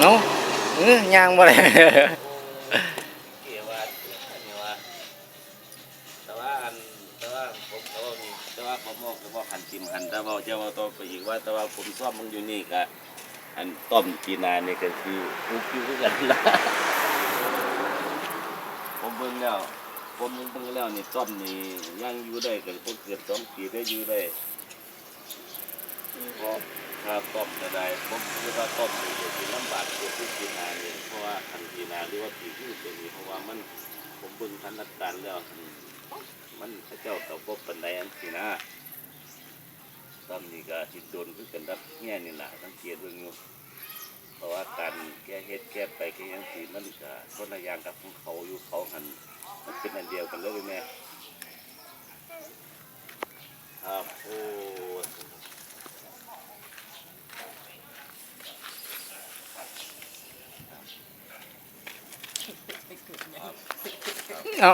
เนาะเอ้ยางบ่ได้ เกี่ยวว่าเนี่ยว่าแต่ว่าอันแต่ว่าผมแต่ว่ามีแต่ว่าผมบอกแต่ว่าหันจิมหันแต่ว่าเจ้าว่าต่อไปอีกว่าแต่ว่าผมชอบมันอยู่นี่กะอันต้มกีนาเนี่ยก็คืออุกอยู่คือกันละผมเบิ่งแล้วผมเบิ่งแล้วนี่ต้มนี่ยังอยู่ได้ก็ผมเกือบสองปีได้อยู่ได้ เพราะต้มก็ได้ผมคิดว่าต้มนี่จะสิลำบากกว่ที่กีนาเนี่ยเพราะว่าคันกีนาหรือว่าปีที่ตัวนี้เพราะว่ามันผมเบิ่งทันนักการแล้ว มันพระเจ้าตบปปันใดอันสินะต้มนี่ก็สิโดนคือกันรับแง่นี่ล่ะสังเกตเบิ่งอยู่เพราะว่าการแก้เฮ็ดแก้ไปแก้ยังสีมันก็คนละอย่างกับของเขาอยู่เขาหันมันเป็นอันเดียวกันเลยแม่ครับโอ้ อ๋อ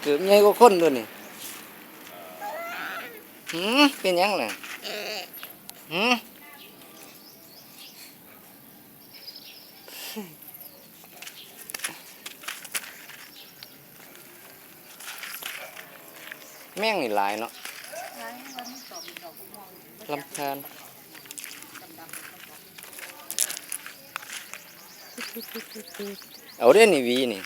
เกือบใหญ่กว่าคนตัวยนี่หืมเป็นยังล่ะหืมแม่งนี่หลายเนาะ ลำคาญเอาเรื่องนี่วีนี่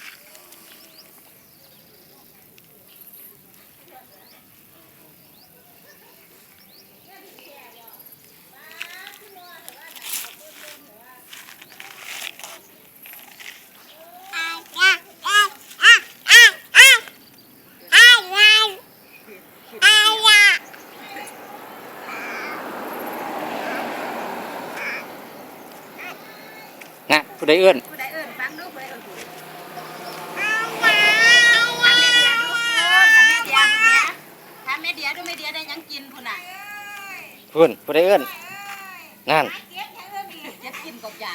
นะ ผู้ใดเอื้อนผู้ใดเอิ้นฟังดูผู้ใดเอิ้นผู้ฟังแม่เดียดูฟังแม่เดียดูแม่ถามแม่เดียดูแม่เดียได้หยังกินพุ่นน่ะพุ่นผู้ใดเอื้อนนั่นจะกินกับยา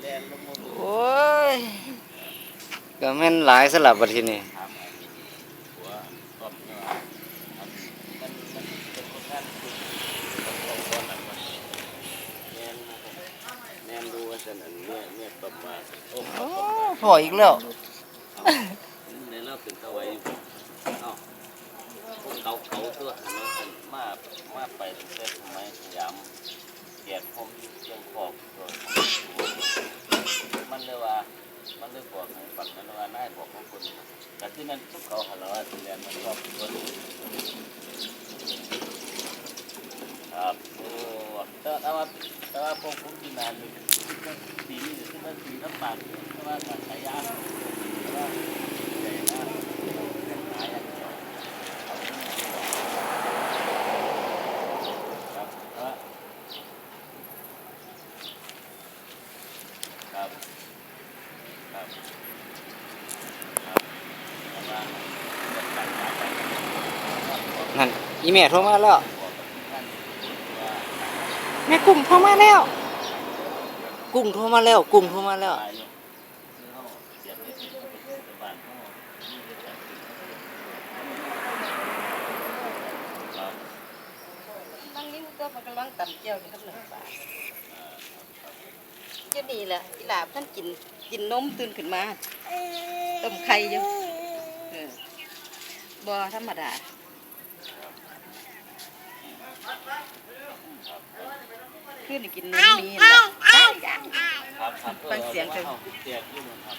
แลนลงมาดู โอ้ยก็แม่นหลายสลับบัดทีนี่ ถามอันนี้หัวต้มเนี่ยอันมันมันเป็นคนงานคือต้องต้องก้อนนั้นมันแม่นแม่นดูว่าฉันอันเม่นหลายสลับบัดทีนี้พออีกแล้วในรอบถึงนตะไว้เอ้าเขาเขาตัวมามาไปเส้นทำไมยามแกดพมเรื่องขอบตัวมันเลยว่า มันเลยบอกให้ปักนั้นว่านายบอกของคนแต่ที่ นั่นทุกเขาหันว่าที่เรียนมันชอบคนครับโอ้แต่แต่ว่าแต่ว่าพวกผมที่นานนี่ปีนี้ที่นั่นสีน้ำปากแต่ว่าการขายยาแต่ว่าใหญ่นะหาอย่างเดียวครับครับครับ ครับครับประมาณจะตัดขาไป นั่น อีแม่โทรมาแล้ว แม่กุ้งโทรมาแล้ว กุ้งโทรมาแล้ว กุ้งโทรมาแล้วตายอยู่คือเขาเสียบได้ที่ปัจจุบันเขามีแต่การกินครับนั่งตันก็มันกำลังตำเจียวอยู่กับหนึ่งบาทเดี๋ยวนี้แหละอีหลาบท่านกินกินนมตื่นขึ้นมาต้มไข่อยู่เออบ่ธรรมดา ขึ้นนี่กินนมมีแหละอ้าวยังครับครับฟังเสียงเถอะเสียงอยู่นะครับ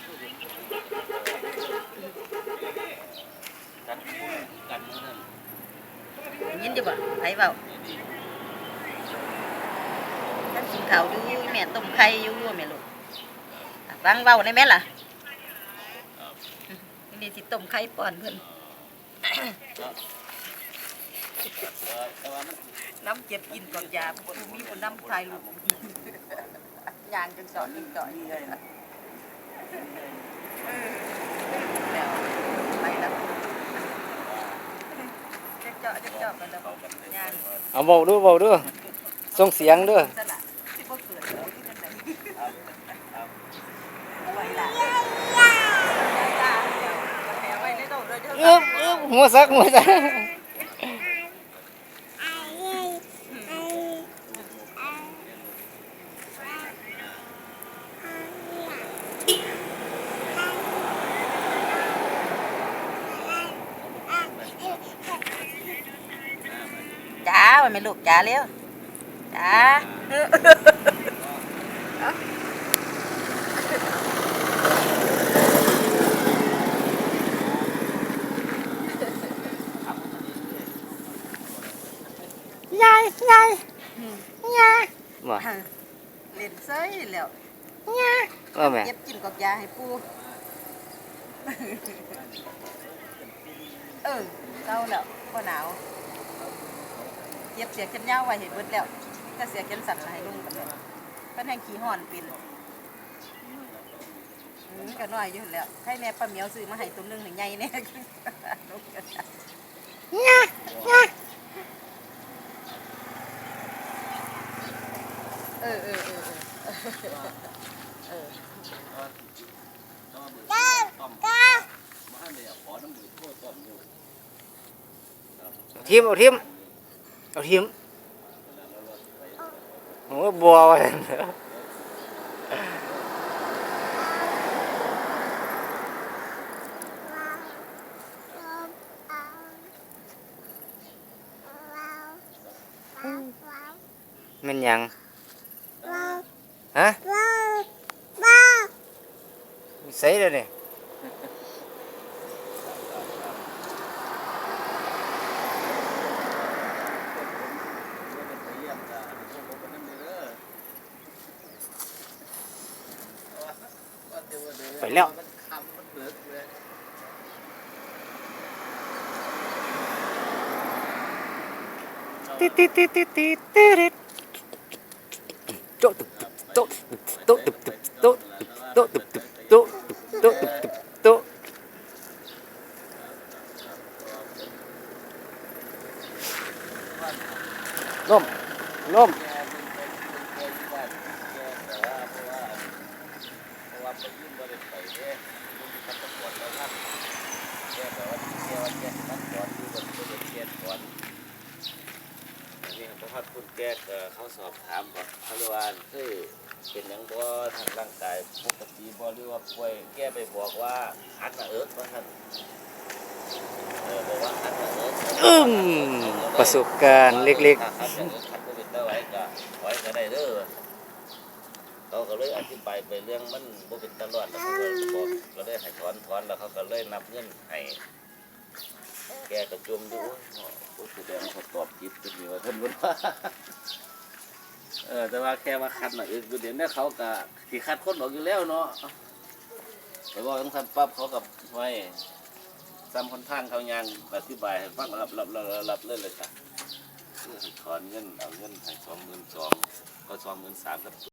กันกันนั่นยินดีบ่ไผเปล่าดีท่านกินขข้าวอยู่แม่ต้มไข่อยู่แม่ลูกฟังเว้าได้ไหมล่ะครับนี่สิต้มไข่ป้อนเพิ่นแต่ว่ามัน น้ำเจ็บกินก่อนยาบ่มีคนน้ำไทยลูกยางจังสอนจังจ่อยเลยล่ะเออแล้วไปแล้วจะเจาะจะเจาะกันแล้วยางเอาเบาดูเบาดูส่งเสียงด้วยสละสิบ่เกิดแล้วที่จังไดครับครับไว้ล่ะยาเดี๋ยวแม่ไว้เลยโดดเลยเด้อเอื้อมเอื้อมหัวซักหัวซัก แม่ลูกจ้าเร็วจ้ายายยายยายมาเล่นเซ้ยแล้วว่าแม่เย็บกินกับยาให้ปูเออเศร้าแล้วก็หนาว เย็บเสียแขนยาวไว้เห็นเบิดแล้วถ้าเสียแขนสั่นให้ลุงกันเลยเพิ่นให้ขี้ห่อนเป็นอืมก็น้อยอยู่แล้วให้แม่ป้าเหมียวซื้อมาให้ตัวหนึงหนึ่งใหญ่เนี่ยเออเออเออเออเออต้าให้เลยขอน้ำมือโทษต้มเอาทีม เอาทีมเอาทีมโอ้บัววะแมันหยังฮะใส่เลยนี่ไติดติดติดติดติดติดโต๊ะตึกโต๊ะโต๊ะตึกโต๊ะตึกโต๊ะตึกโต๊ะตึกโต๊ะตึกโต๊ะล่มล่ม พัด คุณแก้เขาสอบถามก่อนเขาเรียกว่าคือเป็นหยังบ่ทางร่างกายปกติบ่หรือว่าป่วยแก้ไปบอกว่าหัดนะเอิร์ดว่าท่านเออบอกว่าหัดนะเอิร์ดอึ้มประสบการณ์เล็กๆครับอย่างนี้ขัดโควิดได้ไว้ก็ไว้ก็ได้เด้อเขาก็เลยอธิบายไปเรื่องมันบ่เป็นตลอดแล้วเขาก็บอกก็ได้ให้ถอนถอนแล้วเขาก็เลยนับเงินให้ แกก็จมอยู่โอ้แสดงเขาตอบผิดจนมีว่าเพิ่นบ่ว่าเออแต่ว่าแค่มาคัดหน่ะเออเดี๋ยวนี้เขาก็สิคัดคนออกอยู่แล้วเนาะแต่ว่าต้องทำปั๊บเขากับไว้ซ้ำคนทางเขายางอธิบายให้ฟังรับรับรับรับเลยเลยค่ะถอนเงินเอาเงินให้สองหมื่นสองก็สองหมื่นสามกับ